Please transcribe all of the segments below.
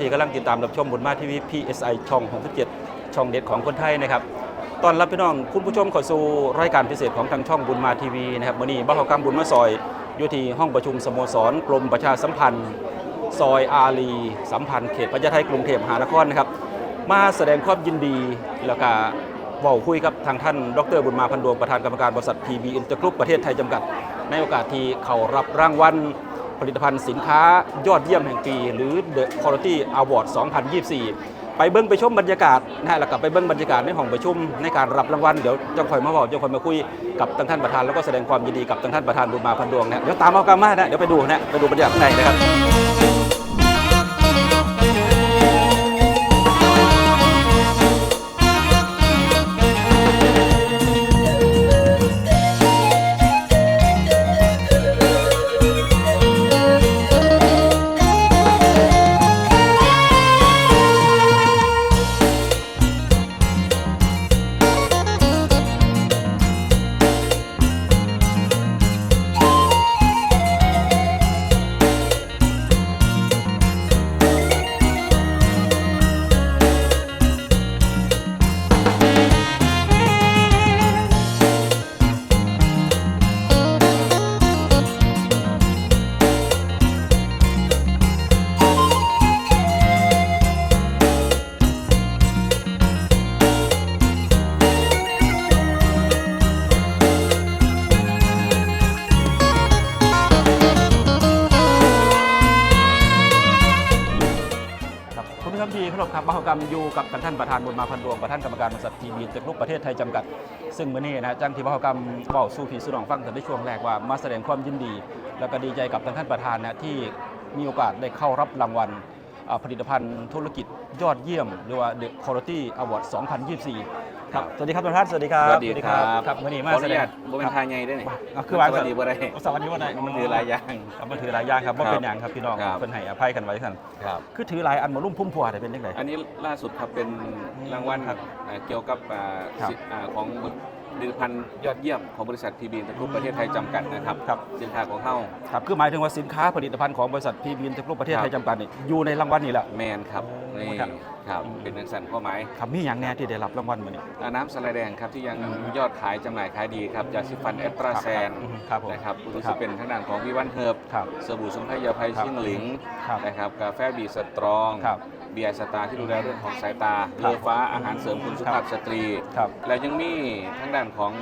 ที่กำลังติดตามรับชมบุญมาทีวี PSI ช่อง67ช่องเด็ดของคนไทยนะครับตอนรับพี่น้องคุณผู้ชมเข้าสู่รายการพิเศษของทางช่องบุญมาทีวีนะครับวันนี้บ้าวกรรมบุญมาซอยอยู่ที่ห้องประชุมสโมสรกรมประชาสัมพันธ์ ซอยอารีสัมพันธ์เขตพญาไทกรุงเทพมหานครนะครับมาแสดงความยินดีแล้วก็เว้าคุยกับทางท่าน ดรบุญมาพันดวงประธานกรรมการบริษัททีบีอินเตอร์กรุ๊ปประเทศไทยจำกัด ในโอกาสที่เขารับรางวัล ผลิตภัณฑ์สินค้ายอดเยี่ยมแห่งปี หรือ The Quality Award 2024 ไปเบิ้งไปชมบรรยากาศนะฮะแล้วก็ไปเบิ้งบรรยากาศในห้องประชุมในการรับรางวัลเดี๋ยวจะคอยมาบอกจะคอยมาคุยกับทางท่านประธานแล้วก็แสดงความยินดีกับทางท่านประธานบุญมาพันดวงนะเดี๋ยวตามเอากรรมานะเดี๋ยวไปดูนะไปดูบรรยากาศข้างในนะครับ ผู้ชมครับมหกรรมอยู่กับท่านประธานบุญมาพันดวงประธานกรรมการบริษัททีวีจากลูกประเทศไทยจำกัด ซึ่งเมื่อนี้นะจังที่มหกรรมเบาสู้ผีสุนองฟังกันในช่วงแรกว่ามาแสดงความยินดี แล้วก็ดีใจกับท่านประธานนะที่มีโอกาสได้เข้ารับรางวัลผลิตภัณฑ์ธุรกิจยอดเยี่ยม หรือว่า The Quality Award 2024 ครับ สวัสดีครับท่านประธานสวัสดีครับสวัสดีครับครับมื่อนี้มาขออแสนุดงญาตบ่เป็นทายใหญ่ได้นี่อะคือว่าสวัสดีบ่ได้สวัสดีวันไหนมันถือหลายอย่างครับมันถือหลายอย่างครับว่าครับเป็นอย่างครับพี่น้องครับเพิ่นให้อภัยกันไว้กันครับคือถือหลายอันมารุ่มพุ่มพวงแต่เป็นยังไงอันนี้ล่าสุดครับเป็นรางวัลครับอ่าเกี่ยวกับอ่าครับสิอ่าของ ผลิตภัณฑ์ยอดเยี่ยมของบริษัทพีบีตะกรุปประเทศไทยจำกัดนะครับครับ สินค้าของเฮาครับคือหมายถึงว่าสินค้าผลิตภัณฑ์ของบริษัทพีบีนเทคโนประเทศไทยครับจำกัดนี่อยู่ในรางวัลนี่แหละ แมนครับโอ้นี่ครับ ครับอืมเป็นนังสันข้อหมายครับมีอย่างแน่ที่ได้รับรางวัลมาเนี่ย อ่าน้ำสไลด์แดงครับที่ยังอืมยอดขายจำหน่ายขายดีครับยาสีฟันแอตราแซนครับผมนะครับรู้ครัสึบกเป็นทางด้านของวิวันเฮิร์บครับ สบู่สมุนไพรยาภัยครับชิงหลิงครับ นะครับกาแฟบีสตรอง ครับ เบียร์สตาร์ที่ดูแลเรื่องของสายตาครัเลืบอฟ้าอาหารเสริมคุณสุภาพสตรี ครับ แล้วยังมีทางด้านของ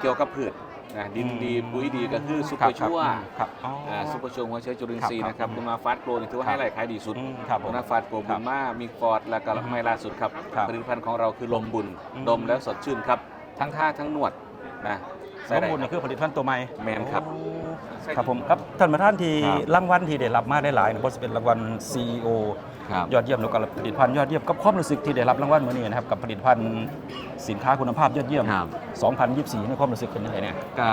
เกี่ยวกับพืชนะดินดีปุ๋ยดีก็คือซุปเปอร์ชัวครับอ๋ออ อ่าซุปเปอร์ชัวหัวเชื้อจุลินทรีย์ครับนะครับครับคุณมาฟาสโกรนี่ถือว่าครับให้รายขายดีสุดอืมครับผมคุณมาฟาสโกรครับุบญมามีฟอร์ดแล้วก็ไม่ล่าสุดครับครับผลิตภัณฑ์ของเราคือลมบุญอืม ดมแล้วสดชื่นครับ ทั้งท่าทั้งนวดนะใส่สมได้บูรณ์นี่คือผลิตภัณฑ์ตัวใหม่แมนครับ โอ้ ครับผมครับท่านประธานที่ครับรางวัลที่ได้รับมาได้หลายนะเพราะจะเป็นรางวัล CEO ครับ ยอดเยี่ยมแล้วก็ผลิตภัณฑ์ยอดเยี่ยมกับความรู้สึกที่ได้รับรางวัลมื้อนี้นะครับกับผลิตภัณฑ์สินค้าคุณภาพยอดเยี่ยม ครับ 2024ในความรู้สึกเป็นยังไงเนี่ย ก็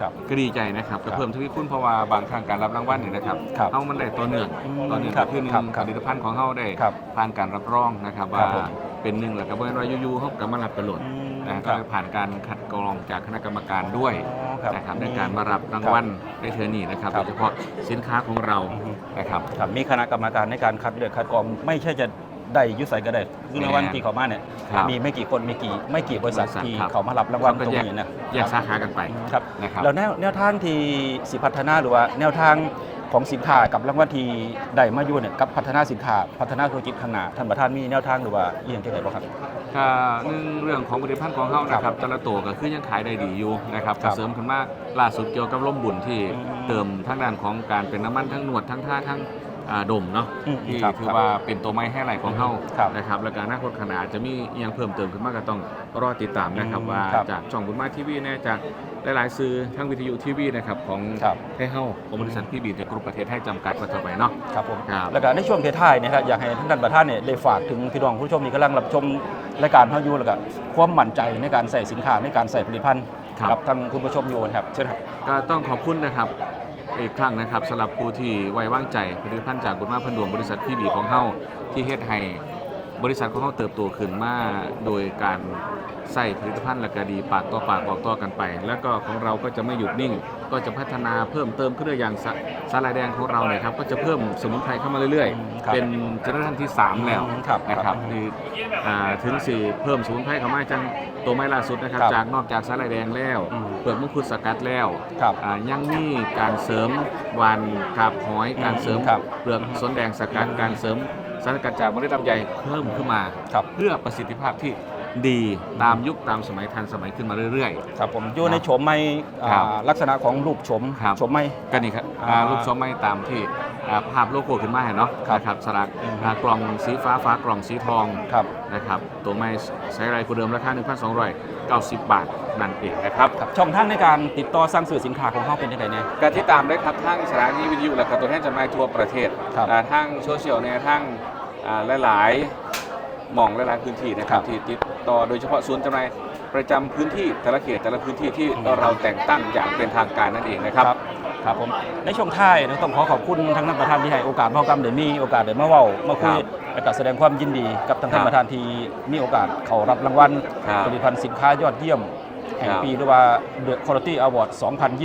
ครับก็ดีใจนะครับก็ครับเพิ่มทวีคูณเพราะว่าบางครั้งการรับรางวัลเนี่ยนะครับครับเฮามันได้ตัวเนื่องอืมตัวเนื่องครัก็บคือหนึ่งครับครับผลิตภัณฑ์ของเฮาได้ครับผ่านการรับรองนะครับครัว่าบผมเป็นหนึ่งแล้วก็บ่แม่นว่าอยู่ๆเฮาก็มารับตลอดอืมนะคก็รับเลยผ่านการคัดกรองจากคณะกรรมการด้วยอ๋อครับนะครับในการมารับรางวัลในเทอร์นี้นะครับคโดรับยเฉพาะสินค้าของเราอือฮึนะครับ ครับมีคณะกรรมการในการคัดเลือกคัดกรองไม่ใช่จะ ได้อยุสัยก็ได้คือรางวัลที่เขามาเนี่ยครับมีไม่กี่คนมีกี่ไม่กี่บริษัทบริษัทที่ครับ เขามารับรางวัลเขาก็ตรงแยกนี้นะแยกสาขากันไป ครับนะครับ แล้วแนวแนวทางที่สิพัฒนาหรือว่าแนวทางของสินค้ากับรางวัลที่ได้มาอยู่เนี่ยกับพัฒนาสินค้าพัฒนาธุรกิจข้างหน้าท่านประธานมีแนวทางหรือว่าอีกอย่างที่ไหนบ้างครับก็หนึ่งเรื่องของผลิตภัณฑ์ของเฮานะคครัรับบแต่ละตัวก็คือยังขายได้ดีอยู่นะครับครัก็บเสริมขึ้นมาล่าสุดเกี่ยวกับร่มบุญที่อืม เติมทั้งด้านของการเป็นน้ำมันทั้งหนวดทั้งท่าทั้งอ่า ดมเนาะอืมที่ครับถือว่าเป็นตัวไม้ให้ไหลของเฮาครับนะครับแล้วก็อนาคตขางหนาดจะมีอหยังเพิ่มเติมขึ้นมาก็ต้องรอติดตามนะครับอืมว่าครับจากช่องบุญมาทีวีเนี่ยจากหลายๆสื่อทั้งวิทยุทีวีนะครับของครับให้เฮาของบริษัทพี่บีในกรุ๊ปประเทศให้จำกัดมาต่อไปเนาะ ครับผมครับ แล้วก็ในช่วงท้ายๆเนะครับอยากให้ท่านประธานเนี่ยได้ฝากถึงพี่น้องผู้ชมที่กำลังรับชมรายการเฮาอยู่แล้วก็ความมั่นใจในการใส่สินค้าในการใส่ผลิตภัณฑ์ครับกับทางคุณผู้ชมอยู่นะครับเชิญครับ ก็ต้องขอบคุณนะครับ อีกครั้งนะครับสำหรับผู้ที่ไว้วางใจผลิตภัณฑ์จากกุณมาพันดวงบริษัทพี่บีของเฮาที่เฮ็ดให้ บริษัทของเขาเติบโตขึ้นมาโดยการใส่ผลิตภัณฑ์และก็ดีปากต่อปากบอกต่อกันไป แล้วก็ของเราก็จะไม่หยุดนิ่ง ก็จะพัฒนาเพิ่มเติมขึ้นเรื่อยๆอย่างสาสาลายแดงของเราเนี่ยครับก็จะเพิ่มสมุนไพรเข้ามาเรื่อยอืมครับๆ เป็นเจเนอเรชันที่ 3 แล้วอืมครับนะคครัรับบคืออ่าถึงสิเพิ่มสมุนไพรเข้ามาจังตัวไม้ล่าสุดนะครับครับจากนอกจากสาลายแดงแล้วอืม เปลือกมังคุดสกัดแล้ว ครับ อ่ายังมีการเสริมวานกาบหอย การเสริมครับเปลือกสนแดงสกัดการเสริม สารสกัดจากเมล็ดลำไยเพิ่มขึ้นมา ครับ เพื่อประสิทธิภาพที่ดีตามยุคตามสมัยทันสมัยขึ้นมาเรื่อย ครับผมอยู่ในโฉมไม่อ่าครับลักษณะของรูปโฉมครับ โฉมไม่ ๆ ก็นี่ครับอ่า อ่าลูกชมไม่ตามที่อ่าภาพโลโก้ขึ้นมาเห็นเนาะครับนะครับสลักอืมอ่ากล่องสีฟ้าฟ้ากล่องสีทองครับนะครับตัวไม้ใช้ไรคูเดิมราคา 1,290 บาทนั่นเองนะครับครับช่องทางในการติดต่อสั่งซื้อสินค้าของเขาเป็นยังไงเนี่ยการที่ตามได้ครับทั้งสถานีวิทยุและก็ตัวแทนจำหน่ายทั่วประเทศครับอ่าทั้งโซเชียลเนี่ยทั้งอ่าหลายๆหม่องหลายๆพื้นที่นะครับครับที่ติดต่อโดยเฉพาะศูนย์จำหน่ายประจำพื้นที่แต่ละเขตแต่ละพื้นที่ที่อืมเราแต่งตั้งอย่างเป็นทางการนั่นเองนะครับ ครับผมในช่วงท้ายนะต้องขอขอบคุณทางท่านประธานที่ให้โอกาสพ่อกรรมเดี๋ยวมีโอกาสเดี๋ยวมาเว้ามาคุยครับและก็แสดงความยินดีกับทางท่านครับประธานที่มีโอกาสเขารับรางวัลครับผลิตภัณฑ์สินค้ายอดเยี่ยมแห่งครับปีหรือว่า The Quality Award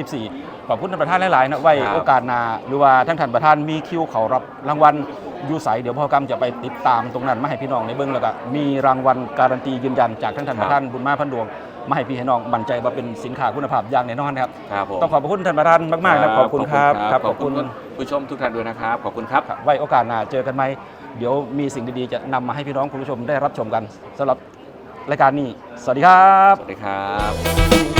2024 ขอบคุณท่านประธานหลาย ๆ นะไว้ครับโอกาสหน้าหรือว่าทั้งท่านประธานมีคิวเขารับรางวัลอยูใสเดี๋ยวพ่อกรรมจะไปติดตามตรงนั้นมาให้พี่น้องในเบื้องแล้วก็มีรางวัลการันตียืนยันจากทั้งท่านประธานบุญมาพันดวง มาให้พี่ให้น้องมั่นใจว่าเป็นสินค้าคุณภาพอย่างแน่นอนนะครับ ครับผมต้องขอบพระคุณท่านประธานมากๆนะขอบคุณครับขอบคุณผู้ชมทุกท่านด้วยนะครับขอบคุณครับครับ ไว้โอกาสหน้าเจอกันไหมเดี๋ยวมีสิ่งดีๆจะนำมาให้พี่น้องคุณผู้ชมได้รับชมกันสำหรับรายการนี้ สวัสดีครับ สวัสดีครับ